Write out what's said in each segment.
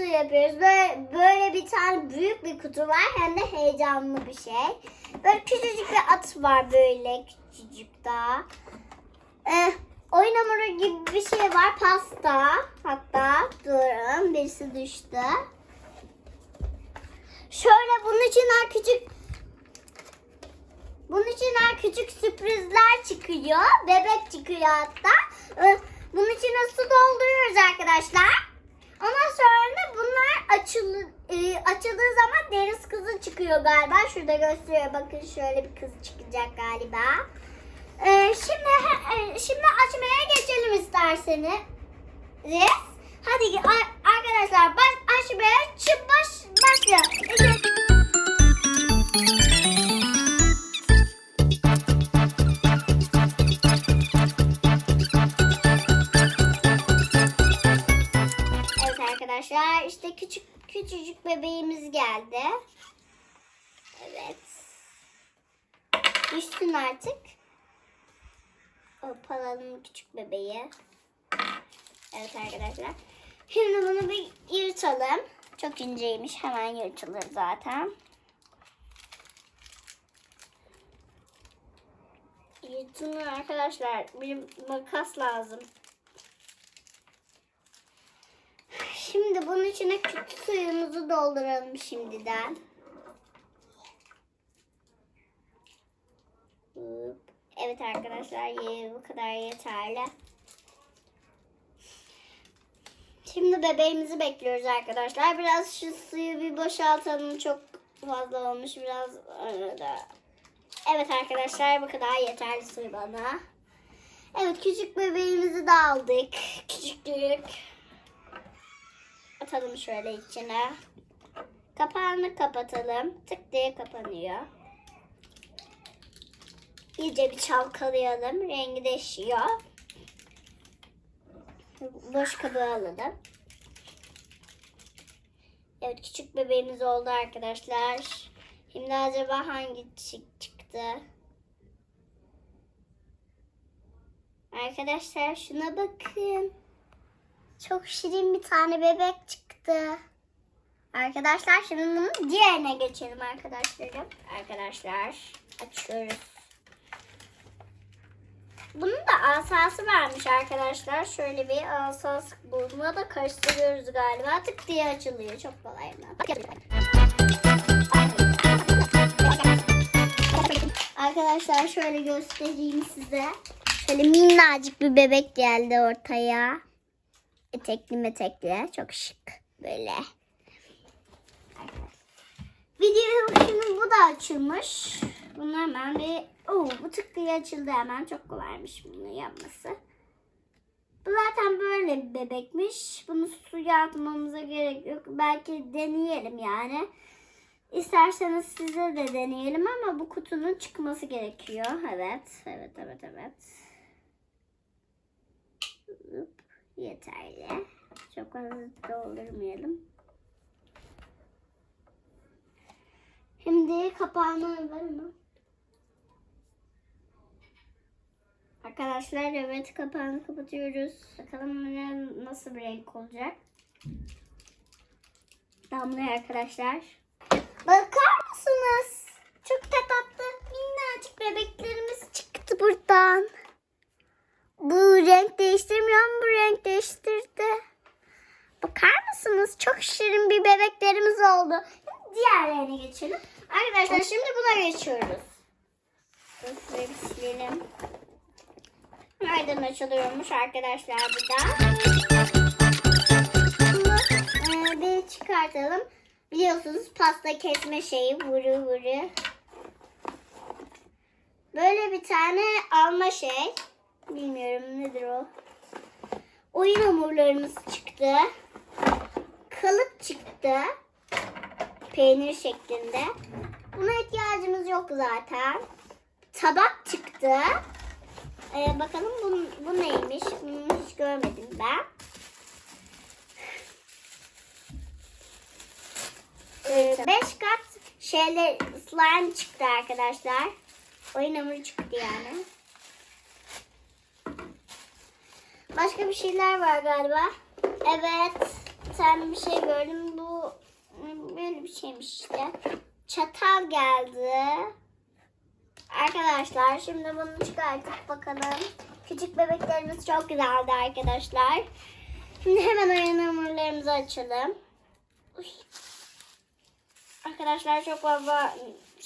kutu yapıyoruz. Böyle, böyle bir tane büyük bir kutu var. Hem de heyecanlı bir şey. Böyle küçücük bir at var böyle küçücük daha. Ee, oyun hamuru gibi bir şey var. Pasta. Hatta durun birisi düştü. Şöyle bunun içinden küçük bunun içinden küçük sürprizler çıkıyor. Bebek çıkıyor hatta. Ee, Bunun içine su dolduruyoruz arkadaşlar. Ondan sonra bunlar açılı, e, açıldığı zaman deniz kızı çıkıyor galiba. Şurada gösteriyor. Bakın şöyle bir kız çıkacak galiba. Ee, şimdi e, şimdi açmaya geçelim isterseniz. Hadi arkadaşlar baş açmaya çık baş başlıyor. Arkadaşlar işte küçük küçücük bebeğimiz geldi. Evet. Düşsün artık. O palanın küçük bebeği. Evet arkadaşlar. Şimdi bunu bir yırtalım. Çok inceymiş. Hemen yırtılır zaten. Yırtılır arkadaşlar. Bir makas lazım. Şimdi bunun içine kötü suyumuzu dolduralım şimdiden. Evet arkadaşlar bu kadar yeterli. Şimdi bebeğimizi bekliyoruz arkadaşlar. Biraz şu suyu bir boşaltalım. Çok fazla olmuş. Biraz arada. Evet arkadaşlar bu kadar yeterli suyu bana. Evet küçük bebeğimizi de aldık. Küçüklük. Atalım şöyle içine. Kapağını kapatalım. Tık diye kapanıyor. İyice bir çalkalayalım. Rengi değişiyor. Boş kabuğu alalım. Evet küçük bebeğimiz oldu arkadaşlar. Şimdi acaba hangi çık- çıktı? Arkadaşlar şuna bakın. Çok şirin bir tane bebek çıktı. Arkadaşlar şimdi bunun diğerine geçelim arkadaşlarım. Arkadaşlar açıyoruz. Bunun da asası varmış arkadaşlar. Şöyle bir asas bununla da karıştırıyoruz galiba. Tık diye açılıyor. Çok kolay? Arkadaşlar şöyle göstereyim size. Şöyle minnacık bir bebek geldi ortaya. Etekli metekli. Çok şık. Böyle. Video şimdi bu da açılmış. Bunu hemen bir... Oo, bu tık diye açıldı hemen. Çok kolaymış bunu yapması. Bu zaten böyle bir bebekmiş. Bunu suya atmamıza gerek yok. Belki deneyelim yani. İsterseniz size de deneyelim ama bu kutunun çıkması gerekiyor. Evet, evet, evet, evet. Yeterli. Çok fazla doldurmayalım. Şimdi kapağını var mı? Arkadaşlar evet kapağını kapatıyoruz. Bakalım ne, nasıl bir renk olacak. Damlıyor arkadaşlar. Bakar mısınız? Çok da tatlı minnacık bebeklerimiz çıktı buradan. Bu renk değiştirmiyor mu? Bu renk değiştirdi. Bakar mısınız? Çok şirin bir bebeklerimiz oldu. Diğerlerine geçelim. Arkadaşlar şimdi buna geçiyoruz. Şurayı bir silelim. Nereden açılıyormuş arkadaşlar bu da. Bunu e, bir çıkartalım. Biliyorsunuz pasta kesme şeyi vuru vuru. Böyle bir tane alma şey. Bilmiyorum nedir o. Oyun hamurlarımız çıktı. Kalıp çıktı. Peynir şeklinde. Buna ihtiyacımız yok zaten. Tabak çıktı. Ee, bakalım bu, bu neymiş? Bunu hiç görmedim ben. Ee, beş kat şeyler slime çıktı arkadaşlar. Oyun hamuru çıktı yani. Başka bir şeyler var galiba. Evet. Sen bir şey gördün. Bu böyle bir şeymiş işte. Çatal geldi. Arkadaşlar şimdi bunu çıkartıp bakalım. Küçük bebeklerimiz çok güzeldi arkadaşlar. Şimdi hemen oyun hamurlarımızı açalım. Uy. Arkadaşlar çok baba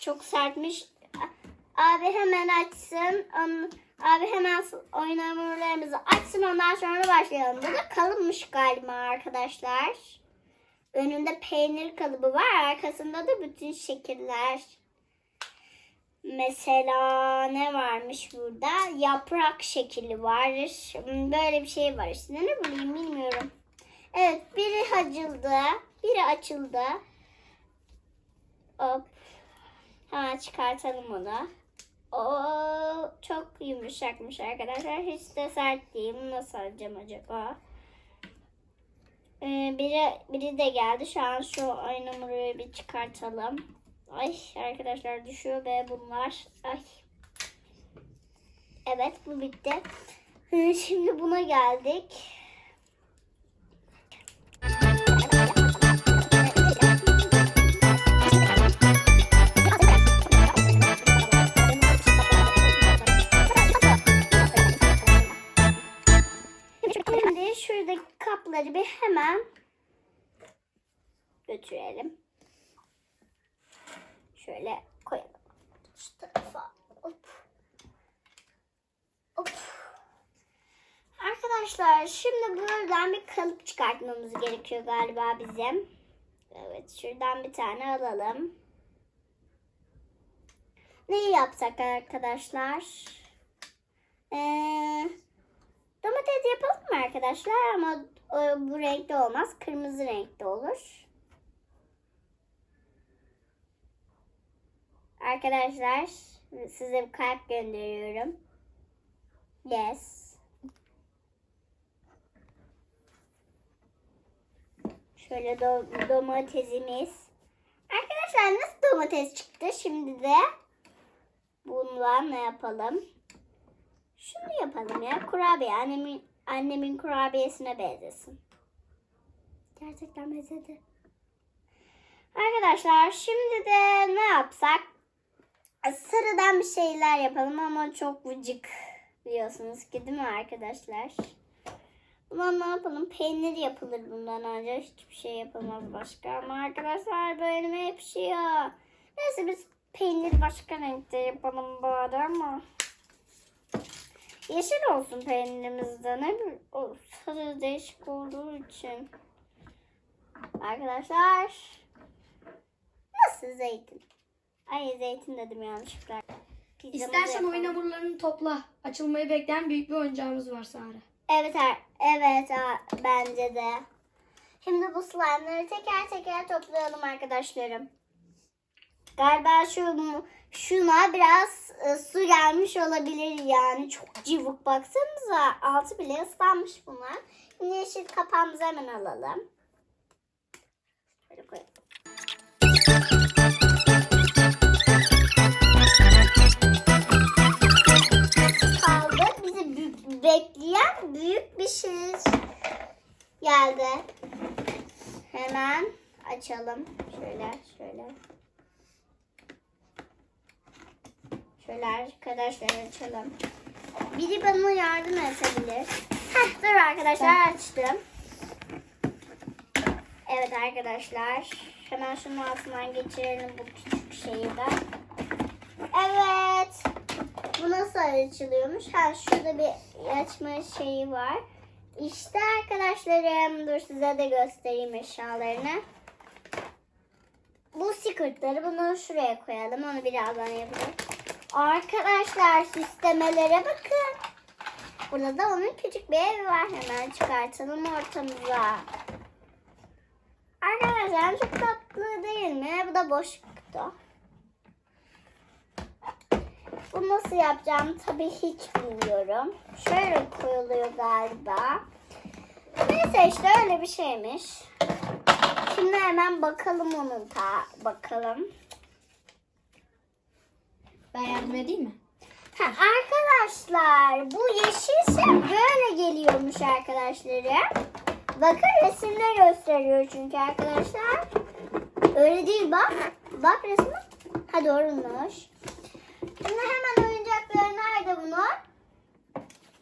çok sertmiş. Abi hemen açsın. Abi hemen oyun hamurlarımızı açsın ondan sonra başlayalım. Bu da kalınmış galiba arkadaşlar. Önünde peynir kalıbı var. Arkasında da bütün şekiller. Mesela ne varmış burada? Yaprak şekli var. Böyle bir şey var işte. Ne bileyim bilmiyorum. Evet biri açıldı. Biri açıldı. Hop. Hemen çıkartalım onu. O çok yumuşakmış arkadaşlar. Hiç de sert değil. Nasıl alacağım acaba? Ee, biri, biri de geldi. Şu an şu numarayı bir çıkartalım. Ay arkadaşlar düşüyor ve bunlar. Ay. Evet bu bitti. Şimdi buna geldik. Kapları bir hemen götürelim. Şöyle koyalım. Şu tarafa. Hop. Hop. Arkadaşlar şimdi buradan bir kalıp çıkartmamız gerekiyor galiba bizim. Evet şuradan bir tane alalım. Neyi yapsak arkadaşlar? Ee, domates yapalım mı arkadaşlar? Ama e, bu renkte olmaz. Kırmızı renkte olur. Arkadaşlar size bir kalp gönderiyorum. Yes. Şöyle do- domatesimiz. Arkadaşlar nasıl domates çıktı? Şimdi de bununla ne yapalım? Şunu yapalım ya. Kurabiye. Annemin, annemin kurabiyesine benzesin. Gerçekten benzedi. Arkadaşlar şimdi de ne yapsak? Sarıdan bir şeyler yapalım ama çok vıcık biliyorsunuz ki değil mi arkadaşlar? Bundan ne yapalım? Peynir yapılır bundan önce. Hiçbir şey yapamaz başka. Ama arkadaşlar bu elime yapışıyor. Neyse biz peynir başka renkte yapalım bari ama. Yeşil olsun peynirimizde. Ne bir o sarı değişik olduğu için. Arkadaşlar. Nasıl zeytin? Ay zeytin dedim yanlışlıkla. Pizzamızı İstersen yapalım. oyun hamurlarını topla. Açılmayı bekleyen büyük bir oyuncağımız var Sare. Evet, er- evet ha, bence de. Şimdi bu slime'ları teker teker toplayalım arkadaşlarım. Galiba şu şuna biraz e, su gelmiş olabilir yani. Çok cıvık baksanıza. Altı bile ıslanmış bunlar. Şimdi yeşil kapağımızı hemen alalım. Şöyle koyalım. Bizi bekleyen büyük bir şey geldi. Hemen açalım. Şöyle, şöyle. Şöyle arkadaşlar açalım. Biri bana yardım edebilir. Heh, dur arkadaşlar açtım. Evet arkadaşlar. Hemen şunun altından geçirelim bu küçük şeyi de. Evet. Bu nasıl açılıyormuş? Ha şurada bir açma şeyi var. İşte arkadaşlarım dur size de göstereyim eşyalarını. Bu secretları bunu şuraya koyalım. Onu birazdan yapacağım. Arkadaşlar süslemelere bakın. Burada da onun küçük bir evi var. Hemen çıkartalım ortamıza. Arkadaşlar çok tatlı değil mi? Bu da boş kutu. Bu nasıl yapacağım tabii hiç bilmiyorum. Şöyle koyuluyor galiba. Neyse işte öyle bir şeymiş. Şimdi hemen bakalım onun ta bakalım. Ben yardım edeyim mi? Ha, arkadaşlar bu yeşil şey böyle geliyormuş olmuş arkadaşları. Bakın resimde gösteriyor çünkü arkadaşlar. Öyle değil bak. Bak resmi. Ha doğruymuş. Şimdi hemen oyuncakları nerede bunun?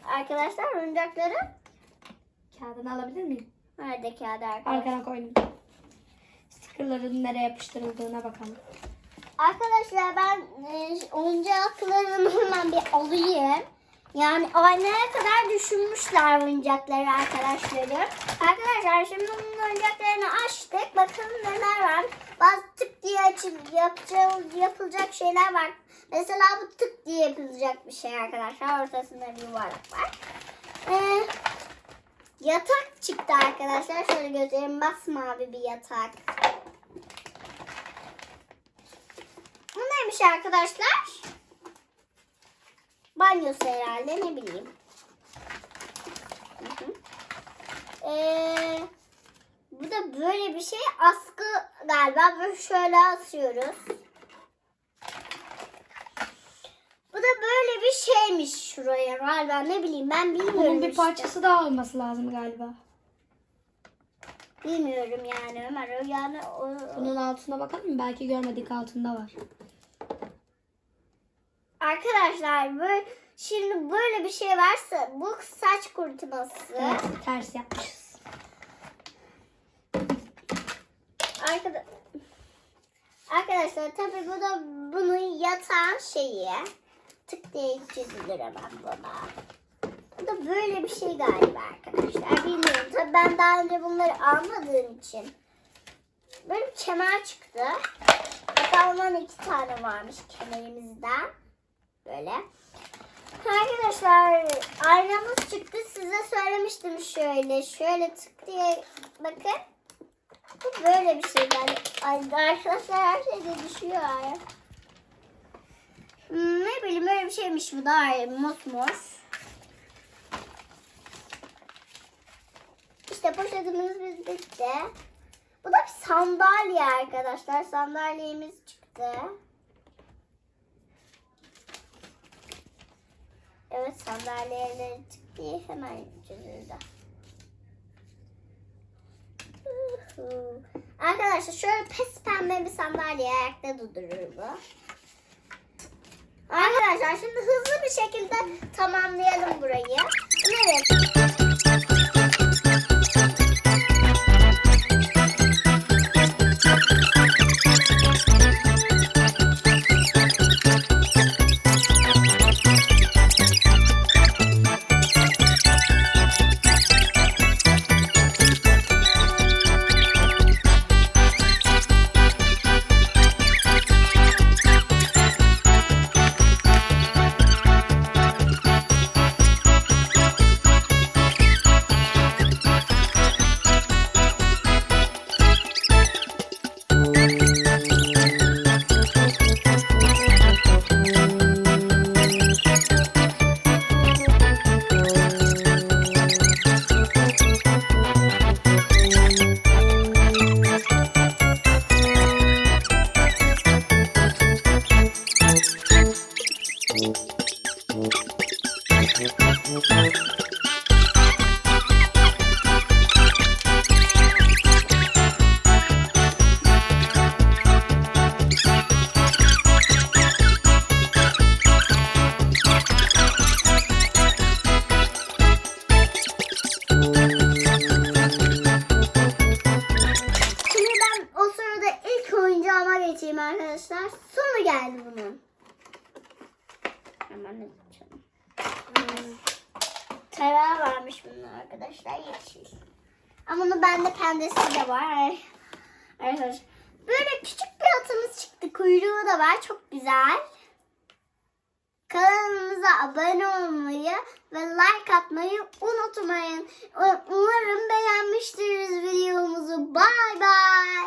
Arkadaşlar oyuncakları Kağıdını alabilir miyim? nerede kağıdı arkadaşlar? Arkana koydum. Stickerların nereye yapıştırıldığına bakalım. Arkadaşlar ben e, oyuncaklarımı hemen bir alayım. Yani aynaya kadar düşünmüşler oyuncakları arkadaşlarım. Arkadaşlar şimdi bunun oyuncaklarını açtık. Bakalım neler var. Bazı tık diye açıl, yapacak, yapılacak şeyler var. Mesela bu tık diye yapılacak bir şey arkadaşlar. Ortasında bir yuvarlak var. Ee, yatak çıktı arkadaşlar. Şöyle göstereyim. Basmavi bir yatak. Bu neymiş arkadaşlar? Banyosu herhalde ne bileyim. Hı hı. Ee, bu da böyle bir şey askı galiba böyle şöyle asıyoruz. Bu da böyle bir şeymiş şuraya galiba ne bileyim ben bilmiyorum. Bunun bir işte. parçası daha olması lazım galiba. Bilmiyorum yani Ömer yani o, Bunun altına bakalım mı? Belki görmedik altında var. Arkadaşlar böyle şimdi böyle bir şey varsa bu saç kurutması. Evet, ters yapmışız. Arkada Arkadaşlar tabii bu da bunun yatağın şeyi. Tık diye çizilir hemen buna. Bu da böyle bir şey galiba arkadaşlar. Bilmiyorum. Tabii ben daha önce bunları almadığım için. Böyle bir kemer çıktı. Hatta ondan iki tane varmış kemerimizden. Böyle. Arkadaşlar aynamız çıktı. Size söylemiştim şöyle. Şöyle tık diye bakın. Bu böyle bir şey yani. Ay, arkadaşlar her şeyde düşüyor. Hmm, ne bileyim öyle bir şeymiş bu da mosmos. İşte poşetimiz bitti. Bu da bir sandalye arkadaşlar. Sandalyemiz çıktı. Evet sandalyeleri çıktı. Hemen çözüldü. Arkadaşlar şöyle pes pembe bir sandalye ayakta durdurur bu. Arkadaşlar şimdi hızlı bir şekilde tamamlayalım burayı. Umarım. Geçeyim arkadaşlar. Sonu geldi bunun. Hemen açalım. Hmm. Varmış bunun arkadaşlar yeşil. Ama bunun bende pembesi de var. Arkadaşlar böyle küçük bir atımız çıktı. Kuyruğu da var. Çok güzel. Kanalımıza abone olmayı ve like atmayı unutmayın. Umarım beğenmiştiniz videomuzu. Bye bye.